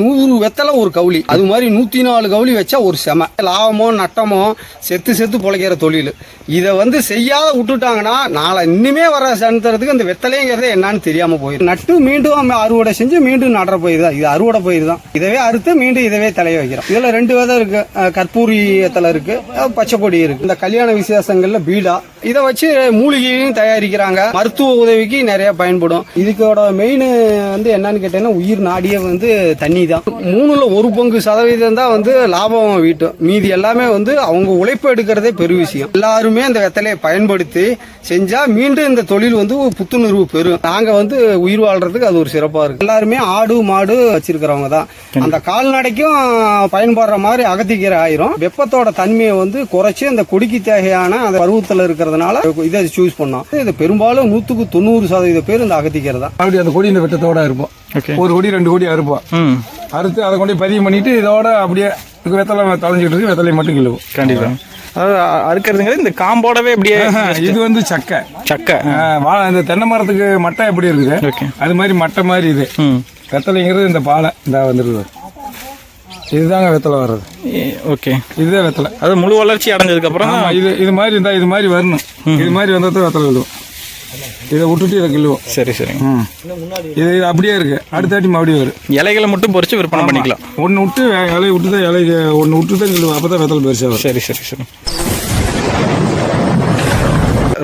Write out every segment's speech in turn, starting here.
நூறு வெத்தலை ஒரு கவுளி. அது மாதிரி நூற்றி நாலு கவுளி வச்சா ஒரு செம. லாபமோ நட்டமோ செத்து செத்து பிழைக்கிற தொழில். இதை வந்து செய்யாத விட்டுட்டாங்கன்னா நாளை இன்னுமே வர சனத்துறதுக்கு அந்த வெத்தலைங்கிறது என்னன்னு தெரியாமல் போயிடும். நட்டு மீண்டும் அறுவடை செஞ்சு மீண்டும் நடுற பயிர் தான். இது அறுவடை பயிர் தான். இதவே அறுத்து மீண்டும் இதவே தலைய வைக்கிறோம். இதில் ரெண்டு விதம் இருக்கு. கற்பூரி வெத்தலை இருக்கு. பச்சைப்பொடி இருக்குது இருக்கு. இந்த கல்யாண விசேஷங்கள்ல பீடா. இதை வச்சு மூலிகையும் தயாரிக்கிறாங்க. மருத்துவ உதவிக்கு நிறைய பயன்படும். இதுக்கோட மெயின் வந்து என்னன்னு கேட்டீங்கன்னா உயிர் நாடியே வந்து தண்ணி தான் மூணுல ஒரு பங்கு சதவீதம் தான் வந்து லாபம் வீட்டும் மீதி எல்லாமே வந்து அவங்க உழைப்பு எடுக்கிறதே பெரு விஷயம். எல்லாருமே இந்த வெத்தலையை பயன்படுத்தி செஞ்சா மீண்டும் இந்த தொழில் வந்து ஒரு புத்துணர்வு பெறும். நாங்க வந்து உயிர் வாழ்றதுக்கு அது ஒரு சிறப்பா இருக்கு. எல்லாருமே ஆடு மாடு வச்சிருக்கிறவங்க தான். அந்த கால்நடைக்கும் பயன்படுற மாதிரி அகத்திக்கீரை ஆயிரும். வெப்பத்தோட தன்மையை வந்து குறைச்சு அந்த கொடிக்கு தேவையான அந்த பருவத்தில் இருக்கிறதுனால இதை சூஸ் பண்ணோம். இது பெரும்பாலும் நூத்துக்கு தொண்ணூறு சதவீத பேர் இந்த அகத்திக்கீரை தான். அப்படி அந்த கொடி இந்த வெட்டத்தோட இருப்போம். ஒரு கொடி ரெண்டு கொடி அறுப்போம். ம். அறுத்து அதை கொண்டு பதிவு பண்ணிட்டு இதோட அப்படியே இதுக்கு வெத்தலை தொலைஞ்சிட்டு இருக்கு. வெத்தலை மட்டும் கிள்ளுவோம். கண்டிப்பா. அதாவது அறுக்கிறதுங்கிறது இந்த காம்போடவே அப்படியே இது வந்து சக்கை. சக்கை. ஆ, வா இந்த தென்னை மரத்துக்கு மட்டை எப்படி இருக்குது? ஓகே. அது மாதிரி மட்டை மாதிரி இது. வெத்தலைங்கிறது இந்த பாலை இந்த வந்துருது இதுதாங்க வெத்தலை வர்றது. ஓகே. இதுதான் வெத்தலை. அது முழு வளர்ச்சி அடைஞ்சதுக்கு அப்புறம் ஆமா இது இது மாதிரி இருந்தா இது மாதிரி வரணும். இது மாதிரி வந்தா தான் வெத்தலை கிள்ளுவோம். இதை விட்டுட்டு இதை கிள்ளுவோம். சரி சரி ம். இது இது அப்படியே இருக்கு. அடுத்த வாட்டி மறுபடியும் வரும். இலைகளை மட்டும் பொறிச்சு விற்பனை பண்ணிக்கலாம். ஒன்று விட்டு இலையை விட்டு தான் இலைக்கு ஒன்று விட்டு தான் கிள்ளுவோம். அப்போ தான் வெத்தலை பெருசாக வரும். சரி சரி சரி.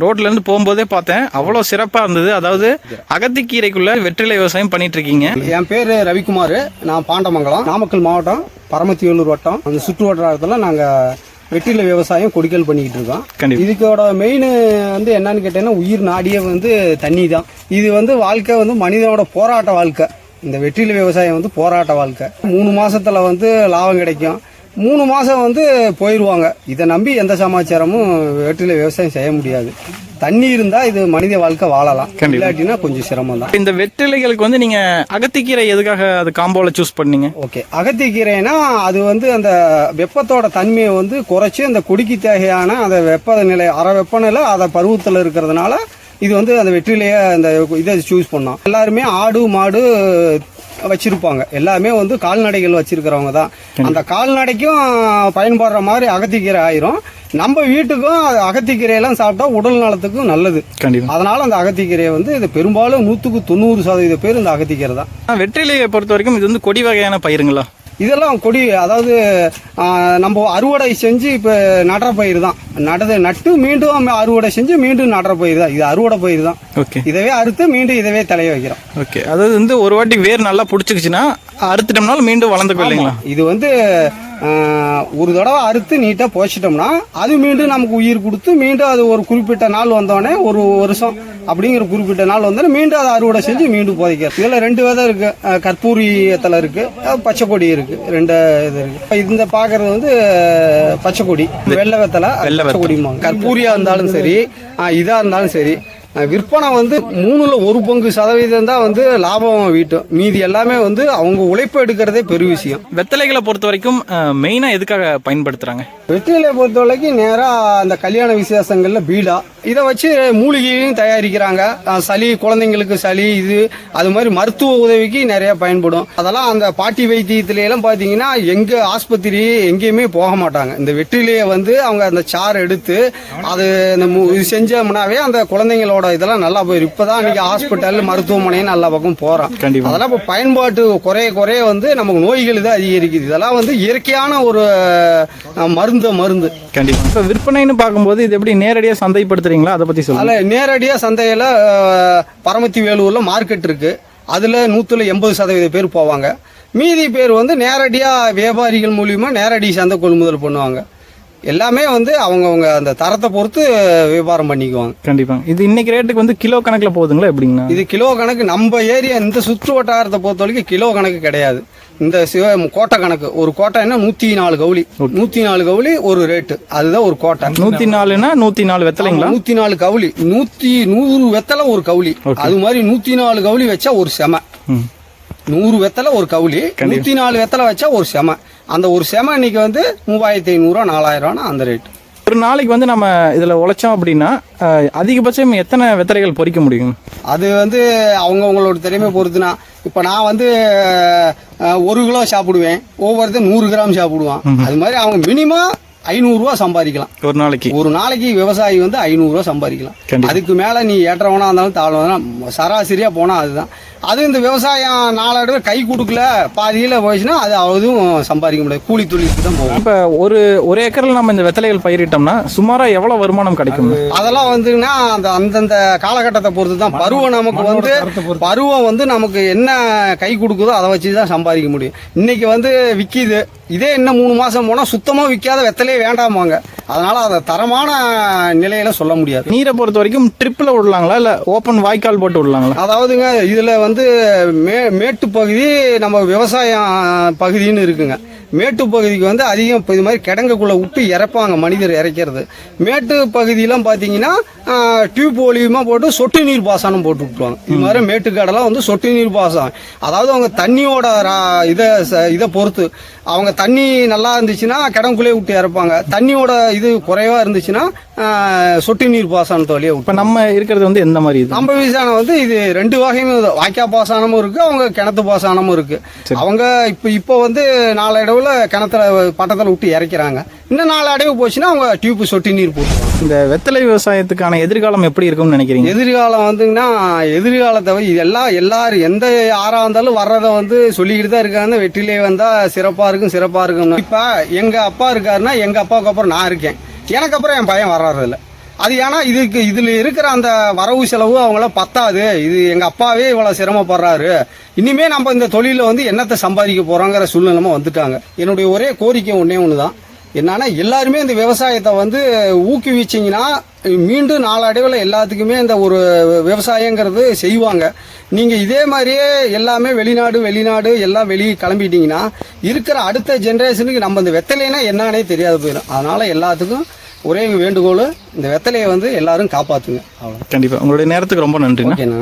ரோட்ல இருந்து போகும்போதே பார்த்தேன். அவ்வளோ சிறப்பா இருந்தது. அதாவது அகத்திக்கீரைக்குள்ள வெற்றிலை விவசாயம் பண்ணிட்டு இருக்கீங்க என் பேர் ரவிக்குமார். நான் பாண்டமங்கலம். நாமக்கல் மாவட்டம் பரமத்திவேலூர் வட்டம். அந்த சுற்று வட்டாரத்தில் நாங்கள் வெற்றில விவசாயம் கொடிக்கல் பண்ணிக்கிட்டு இருக்கோம். இதுக்கோட மெயின் வந்து என்னன்னு கேட்டீங்கன்னா உயிர் நாடியே வந்து தண்ணி தான் இது வந்து வாழ்க்கை வந்து மனிதனோட போராட்ட வாழ்க்கை. இந்த வெற்றில விவசாயம் வந்து போராட்ட வாழ்க்கை. மூணு மாசத்துல வந்து லாபம் கிடைக்கும். மூணு மாசம் வந்து போயிடுவாங்க இதை நம்பி எந்த சமாச்சாரமும் வெற்றில விவசாயம் செய்ய முடியாது. தண்ணி இருந்தா இது மனித வாழ்க்கை வாழலாம். இல்லாட்டினா கொஞ்சம் சிரமம் தான். இந்த வெற்றிலைகளுக்கு வந்து நீங்க அகத்திக்கீரை எதுக்காக அது காம்போல சூஸ் பண்ணீங்க? ஓகே. அகத்திக்கீரைனா அது வந்து அந்த வெப்பத்தோட தன்மையை வந்து குறைச்சி அந்த கொடிக்கு தேவையான அந்த வெப்பநிலை அரை வெப்பநிலை அதை பருவத்தில் இருக்கிறதுனால இது வந்து அந்த வெற்றிலையை அந்த இதை சூஸ் பண்ணோம். எல்லாருமே ஆடு மாடு வச்சிருப்பாங்க. எல்லாமே வந்து கால்நடைகள் வச்சிருக்கிறவங்க தான். அந்த கால்நடைக்கும் பயன்படுற மாதிரி அகத்திக்கீரை ஆயிரும். நம்ம வீட்டுக்கும் அகத்திக்கீரையெல்லாம் சாப்பிட்டா உடல் நலத்துக்கும் நல்லது. கண்டிப்பா. அதனால அந்த அகத்திக்கீரையை வந்து இது பெரும்பாலும் நூற்றுக்கு தொண்ணூறு சதவீத பேர் இந்த அகத்திக்கீரை தான். வெற்றிலையை பொறுத்த வரைக்கும் இது வந்து கொடி வகையான பயிருங்களா? இதெல்லாம் கொடி அதாவது நம்ம அறுவடை செஞ்சு இப்போ நடுற பயிர் தான். நடது நட்டு மீண்டும் அறுவடை செஞ்சு மீண்டும் நடுற பயிர் தான். இது அறுவடை பயிர் தான். ஓகே. இதவே அறுத்து மீண்டும் இதவே தலைய வைக்கிறோம். ஓகே. அதாவது வந்து ஒரு வாட்டி வேர் நல்லா பிடிச்சிக்கிச்சுன்னா அறுத்துட்டோம்னாலும் மீண்டும் வளர்ந்துக்கும் இல்லைங்களா? இது வந்து ஒரு தடவை அறுத்து நீட்டாக போச்சிட்டோம்னா அது மீண்டும் நமக்கு உயிர் கொடுத்து மீண்டும் அது ஒரு குறிப்பிட்ட நாள் வந்தோடனே ஒரு வருஷம் அப்படிங்கிற குறிப்பிட்ட நாள் வந்தோடனே மீண்டும் அதை அறுவடை செஞ்சு மீண்டும் புதைக்கிறது இதில் ரெண்டு விதம் இருக்கு. ஆ, கற்பூரி எத்தலை இருக்கு. ஆ, பச்சை கொடி இருக்கு. ரெண்டு இது இருக்கு. இந்த பார்க்கறது வந்து பச்சை கொடி வெள்ளை வெத்தலை வெள்ளை பச்சை கொடிம்பாங்க கற்பூரியா இருந்தாலும் சரி ஆ, இதா இருந்தாலும் சரி விற்பனை வந்து மூணுல ஒரு பங்கு சதவீதம் தான் வந்து லாபம் வீட்டும் மீதி எல்லாமே வந்து அவங்க உழைப்பு எடுக்கிறதே பெரு விஷயம். வெத்தலைகளை பொறுத்த வரைக்கும் மெயினா எதுக்காக பயன்படுத்துறாங்க? வெற்றிலையை பொறுத்த வரைக்கும் நேராக அந்த கல்யாண விசேஷங்கள்ல பீடா. இதை வச்சு மூலிகையும் தயாரிக்கிறாங்க. சளி குழந்தைங்களுக்கு சளி இது அது மாதிரி மருத்துவ உதவிக்கு நிறைய பயன்படும். அதெல்லாம் அந்த பாட்டி வைத்தியத்துல எல்லாம் பார்த்தீங்கன்னா எங்க ஆஸ்பத்திரி எங்கேயுமே போக மாட்டாங்க. இந்த வெற்றிலையை வந்து அவங்க அந்த சாறு எடுத்து அது செஞ்சோம்னாவே அந்த குழந்தைங்களோட இதெல்லாம் நல்லா போயிடும் இப்பதான் இன்னைக்கு ஹாஸ்பிட்டல் மருத்துவமனையும் நல்ல பக்கம் போறோம் கண்டிப்பா. அதெல்லாம் இப்போ பயன்பாட்டு குறைய குறைய வந்து நமக்கு நோய்கள் தான் அதிகரிக்குது. இதெல்லாம் வந்து இயற்கையான ஒரு மருந்து மருந்து. கண்டிப்பா. இப்போ விற்பனைன்னு பார்க்கும்போது இது எப்படி நேரடியா சந்தைப்படுத்துறீங்களா? அதை பத்தி சொல்லுங்க. அதில் நேரடியாக சந்தையில் பரமத்தி வேலூரில் மார்க்கெட் இருக்கு. அதில் நூற்றுல எண்பது சதவீத பேர் போவாங்க. மீதி பேர் வந்து நேரடியாக வியாபாரிகள் மூலியமா நேரடி சந்தை கொள்முதல் பண்ணுவாங்க. எல்லாமே வந்து அவங்கவுங்க அந்த தரத்தை பொறுத்து வியாபாரம் பண்ணிக்குவாங்க. கண்டிப்பா. இது இன்னைக்கு ரேட்டுக்கு வந்து கிலோ கணக்குல போகுதுங்களா எப்படிங்கண்ணா? இது கிலோ கணக்கு நம்ம ஏரியா இந்த சுற்று வட்டாரத்தை பொறுத்த வரைக்கும் கிலோ கணக்கு கிடையாது. இந்த சிவ கோட்டை கணக்கு. ஒரு கோட்டை என்ன நூற்றி நாலு கவுளி. நூற்றி நாலு கவுளி ஒரு ரேட்டு. அதுதான் ஒரு கோட்டை. நூத்தி நாலுனா நூத்தி நாலு வெத்தலைங்களா? நூத்தி நாலு கவுளி. நூத்தி நூறு வெத்தலை ஒரு கவுளி. அது மாதிரி நூத்தி நாலு கவுளி வச்சா ஒரு செம. நூறு வெத்தலை ஒரு கவுளி. நூத்தி நாலு வெத்தலை வச்சா ஒரு செம. அந்த ஒரு செம இன்னைக்கு வந்து மூவாயிரத்தி ஐநூறுரூவா நாலாயிரம் ரூபானா அந்த ரேட் ஒரு நாளைக்கு வந்து நம்ம இதுல உழைச்சோம் அப்படின்னா அதிகபட்சம் எத்தனை வெத்தலைகள் பொறிக்க முடியும்? அது வந்து அவங்கவுங்களோட திறமை பொறுத்துனா இப்போ நான் வந்து ஒரு கிலோ சாப்பிடுவேன். ஒவ்வொருத்தர் நூறு கிராம் சாப்பிடுவான். அது மாதிரி அவங்க மினிமம் ஐநூறுரூவா சம்பாதிக்கலாம். ஒரு நாளைக்கு. ஒரு நாளைக்கு விவசாயி வந்து ஐநூறுரூவா சம்பாதிக்கலாம். அதுக்கு மேலே நீ ஏற்றவனா இருந்தாலும் தாழ்வனா சராசரியாக போனால் அதுதான். அது இந்த விவசாயம் நாளடைவில் கை கொடுக்கல பாதியில் போயிடுச்சுன்னா அது அதுவும் சம்பாதிக்க முடியாது. கூலி தொழிலுக்கு தான் போகும். இப்ப ஒரு ஒரு ஏக்கர்ல நம்ம இந்த வெத்தலைகள் பயிரிட்டோம்னா சுமாரா எவ்வளவு வருமானம் கிடைக்கும்? அதெல்லாம் வந்துன்னா அந்த அந்தந்த காலகட்டத்தை பொறுத்து தான் பருவம் நமக்கு வந்து பருவம் வந்து நமக்கு என்ன கை கொடுக்குதோ அதை வச்சு தான் சம்பாதிக்க முடியும். இன்னைக்கு வந்து விற்கிது இதே இன்னும் மூணு மாசம் போனால் சுத்தமாக விற்காத வெத்தலையே வேண்டாமாங்க அதனால அதை தரமான நிலையில சொல்ல முடியாது. நீரை பொறுத்த வரைக்கும் ட்ரிப்ல விடலாங்களா? இல்ல ஓப்பன் வாய்க்கால் போட்டு விடலாங்களா? அதாவதுங்க இதுல வந்து மே மேட்டு பகுதி நம்ம விவசாயம் பகுதின்னு இருக்குங்க. மேட்டு பகுதிக்கு வந்து அதிகம் இப்போ இது மாதிரி கிடங்குக்குள்ள விட்டு இறப்பாங்க மனிதர் இறைக்கிறது. மேட்டு பகுதியெல்லாம் பார்த்தீங்கன்னா டியூப் மூலியமாக போட்டு சொட்டு நீர் பாசனம் போட்டு விட்டுருவாங்க. இது மாதிரி மேட்டுக்காடெல்லாம் வந்து சொட்டு நீர் பாசனம். அதாவது அவங்க தண்ணியோட இதை இதை பொறுத்து. அவங்க தண்ணி நல்லா இருந்துச்சுன்னா கிடங்குள்ளே விட்டு இறப்பாங்க. தண்ணியோட இது குறைவா இருந்துச்சுன்னா சொட்டு நீர் பாசனத்தை விட்டு இப்ப நம்ம இருக்கிறது வந்து எந்த மாதிரி இது? நம்ம விவசாயம் வந்து இது ரெண்டு வகையும் இது. வாய்க்கா பாசனமும் இருக்கு அவங்க கிணத்து பாசனமும் இருக்கு. அவங்க இப்போ இப்போ வந்து நாளடைவில் கிணத்துல பட்டத்தில் விட்டு இறக்கிறாங்க. இன்னும் நாளடைவு போச்சுன்னா அவங்க டியூப் சொட்டி நீர் போட்டுருவாங்க. இந்த வெத்தலை விவசாயத்துக்கான எதிர்காலம் எப்படி இருக்கும்னு நினைக்கிறீங்க? எதிர்காலம் வந்துங்கன்னா எதிர்காலத்தை வந்து இதெல்லாம் எல்லாரும் எந்த யாரா இருந்தாலும் வர்றதை வந்து சொல்லிக்கிட்டு தான் இருக்காங்க. வெற்றிலே வந்தா சிறப்பா இருக்கும் சிறப்பா இருக்கும் இப்ப எங்க அப்பா இருக்காருன்னா எங்க அப்பாவுக்கு அப்புறம் நான் இருக்கேன். எனக்கு அப்புறம் என் பையன் வர்றதில்ல. அது ஏன்னா இதுக்கு இதில் இருக்கிற அந்த வரவு செலவு அவங்களாம் பத்தாது. இது எங்கள் அப்பாவே இவ்வளோ சிரமப்படுறாரு. இனிமே நம்ம இந்த தொழிலில் வந்து என்னத்தை சம்பாதிக்க போகிறோங்கிற சூழ்நிலைமை வந்துட்டாங்க. என்னுடைய ஒரே கோரிக்கை ஒன்றே ஒன்று தான் என்னன்னா எல்லாருமே இந்த விவசாயத்தை வந்து ஊக்குவிச்சிங்கன்னா மீண்டும் நாளடைவில் எல்லாத்துக்குமே இந்த ஒரு விவசாயங்கிறது செய்வாங்க. நீங்கள் இதே மாதிரியே எல்லாமே வெளிநாடு வெளிநாடு எல்லாம் வெளியே கிளம்பிட்டீங்கன்னா இருக்கிற அடுத்த ஜென்ரேஷனுக்கு நம்ம இந்த வெத்தலைனா என்னன்னே தெரியாது போயிடும். அதனால எல்லாத்துக்கும் ஒரே வேண்டுகோள் இந்த வெத்தலையை வந்து எல்லாரும் காப்பாற்றுங்க அவ்வளோ கண்டிப்பா. உங்களுடைய நேரத்துக்கு ரொம்ப ஓகேண்ணா.